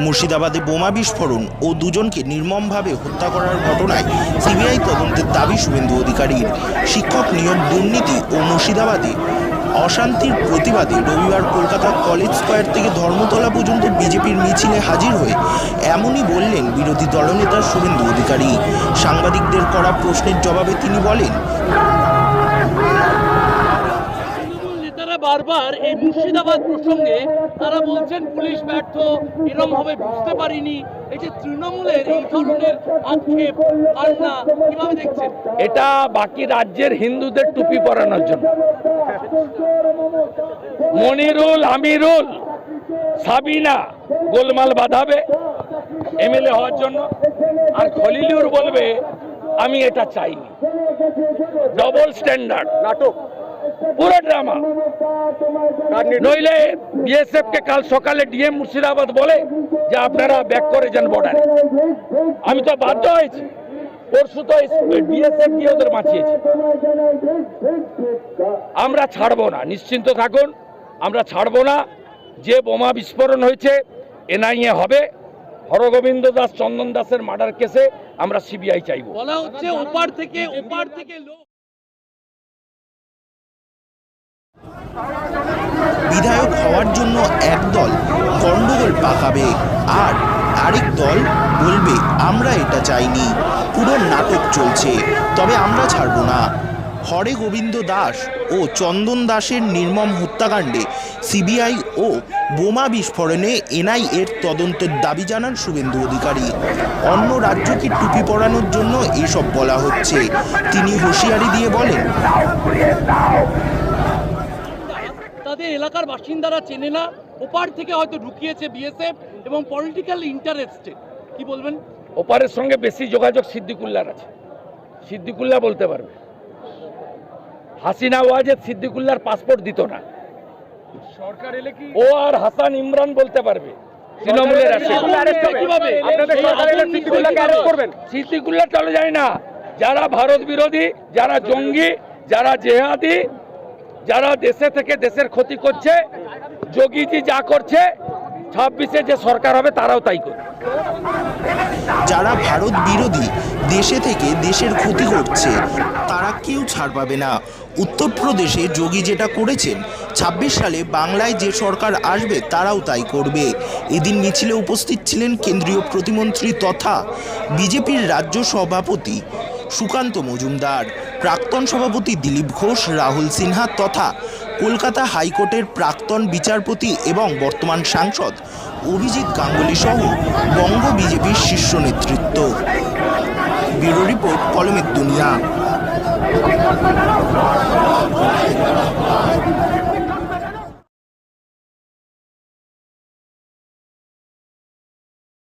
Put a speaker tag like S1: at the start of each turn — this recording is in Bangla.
S1: মুর্শিদাবাদে বোমা বিস্ফোরণ ও দুজনকে নির্মমভাবে হত্যা করার ঘটনায় সিবিআই তদন্তের দাবি শুভেন্দু অধিকারীর। শিক্ষক নিয়োগ দুর্নীতি ও মুর্শিদাবাদে অশান্তির প্রতিবাদে রবিবার কলকাতা কলেজ স্কোয়ার থেকে ধর্মতলা পর্যন্ত বিজেপির মিছিলে হাজির হয়ে এমনই বললেন বিরোধী দলনেতা শুভেন্দু অধিকারী। সাংবাদিকদের করা প্রশ্নের জবাবে তিনি বলেন
S2: বারবার এই মুর্শিদাবাদ প্রসঙ্গে তারা বলছেন পুলিশ ব্যর্থ এরম হবে বুঝতে পারিনি। এই যে তৃণমূলের এই ধরনের আক্ষেপ কান্না কীভাবে দেখছেন?
S3: এটা বাকি রাজ্যের হিন্দুদের টুপি পরানোর জন্য। মনিরুল আমিরুল সাবিনা গোলমাল বাঁধাবে এমএলএ হওয়ার জন্য। আর খলিলুর বলবে আমি এটা চাইনি। ডবল স্ট্যান্ডার্ড নাটক। পুরো ড্রামা। নইলে বিএসএফ কে কাল সকালে ডিএম মুর্শিদাবাদ বলে যে আপনারা ব্যাক করে যান বর্ডারে আমি তো বাধ্য হয়েছি। পরশু তো বিএসএফ গিয়ে ওদের বাঁচিয়েছে। আমরা ছাড়বো না, নিশ্চিন্ত থাকুন, আমরা ছাড়বো না। যে বোমা বিস্ফোরণ হয়েছে, এনআইএ হবে। হরগোবিন্দ দাস, চন্দন দাসের মার্ডার কেসে আমরা সিবিআই চাইব।
S2: বলা হচ্ছে ওপার থেকে ওপার থেকে
S1: বিধায়ক হওয়ার জন্য একদল গণ্ডগোল পাকাবে আর আরেক দল বলবে, আমরা এটা চাইনি। পুরো নাটক চলছে, তবে আমরা ছাড়ব না। হরে গোবিন্দ দাস ও চন্দন দাসের নির্মম হত্যাকাণ্ডে সিবিআই ও বোমা বিস্ফোরণে এনআইএর তদন্তের দাবি জানান শুভেন্দু অধিকারী। অন্য রাজ্যকে টুপি পরানোর জন্য এসব বলা হচ্ছে। তিনি হুঁশিয়ারি দিয়ে বলেন
S2: তাদের এলাকার বাসিন্দারা চেনে না। ওপার থেকে হয়তো ঢুকিয়েছে বিএসএফ এবং পলিটিক্যাল ইন্টারেস্টে কি বলবেন?
S3: ওপারের সঙ্গে বেশি যোগাযোগ সিদ্দিকুল্লার আছে। সিদ্দিকুল্লা বলতে পারবে। হাসিনা ওয়াজেদ সিদ্দিকুল্লার পাসপোর্ট দিত না।
S2: সরকার এলে কি
S3: ও আর হাসান ইমরান বলতে পারবে। তৃণমূলের আছে
S2: কীভাবে?
S3: আপনাদের সরকার এলে সিদ্দিকুল্লাহকে arrest করবেন? সিদ্দিকুল্লাহ চলে যায় না। যারা ভারত বিরোধী যারা জঙ্গি যারা জেহাদি যারা দেশে থেকে দেশের ক্ষতি করছে, যোগীজি যা করছে, ছাব্বিশে যে সরকার হবে তারাও তাই করবে।
S1: যারা ভারত বিরোধী, দেশে থেকে দেশের ক্ষতি করছে, তারা কেউ ছাড় পাবে না। উত্তরপ্রদেশে যোগী যেটা করেছেন, ছাব্বিশ সালে বাংলায় যে সরকার আসবে, তারাও তাই করবে। এদিন মিছিলে উপস্থিত ছিলেন কেন্দ্রীয় প্রতিমন্ত্রী তথা বিজেপির রাজ্য সভাপতি সুকান্ত মজুমদার। প্রাক্তন সভাপতি দিলীপ ঘোষ, রাহুল সিনহা তথা কলকাতা হাইকোর্টের প্রাক্তন বিচারপতি এবং বর্তমান সাংসদ অভিজিৎ গাঙ্গুলি সহ বঙ্গ বিজেপির শীর্ষ নেতৃত্ব। ব্যুরো রিপোর্ট কলমের দুনিয়া।